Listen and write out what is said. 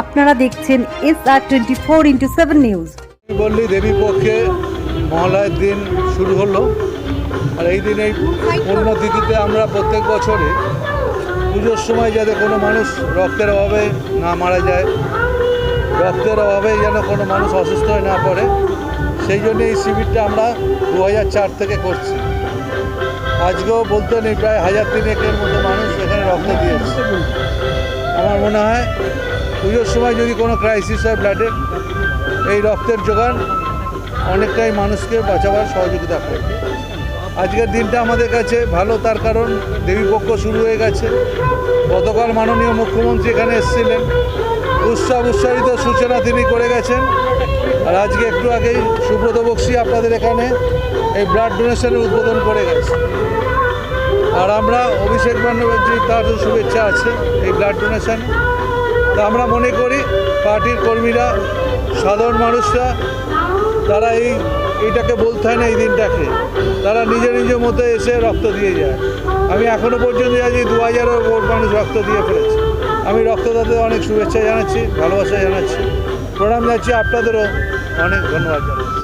আপনারা দেখছেন S R twenty four into seven news বললি দেবী পক্ষে মহালয়ের দিন শুরু হলো। আর এই দিন এই পুণ্যতিথিতে আমরা প্রত্যেক বছরে পুজোর সময় যাতে কোনো মানুষ রক্তের অভাবে না মারা যায়, রক্তের অভাবে যেন কোনো মানুষ অসুস্থ হয়ে না পড়ে, সেই জন্য এই শিবিরটা আমরা দু হাজার চার থেকে করছি। আজকেও বলতে নেই, প্রায় হাজার তিনেকের মতো মানুষ এখানে রক্ত দিয়েছে। আমার মনে হয় পুজোর সময় যদি কোনো ক্রাইসিস হয় ব্লাডের এই রক্তের যোগান অনেকটাই মানুষকে বাঁচাবার সহযোগিতা করে। আজকের দিনটা আমাদের কাছে ভালো, তার কারণ দেবীপক্ষ শুরু হয়ে গেছে। গতকাল মাননীয় মুখ্যমন্ত্রী এখানে এসেছিলেন। উৎসাহ উৎসাহিত সূচনা তিনি করে গেছেন। আর আজকে একটু আগেই সুব্রত বক্সি আপনাদের এখানে এই ব্লাড ডোনেশনের উদ্বোধন করে গেছে। আর আমরা অভিষেক ব্যানার্জি তার শুভেচ্ছা আছে এই ব্লাড ডোনেশনে আমরা মনে করি পার্টির কর্মীরা, সাধারণ মানুষরা, তারা এই, এইটাকে বলতে হয় না এই দিনটাকে। তারা নিজের নিজের মতো এসে রক্ত দিয়ে যায়। আমি এখনও পর্যন্ত জানি দু হাজারও মানুষ রক্ত দিয়ে ফেলেছে। আমি রক্তদাতাদের অনেক শুভেচ্ছা জানাচ্ছি, ভালোবাসা জানাচ্ছি। প্রণাম জানাচ্ছি, আপনাদেরও অনেক ধন্যবাদ জানাচ্ছি।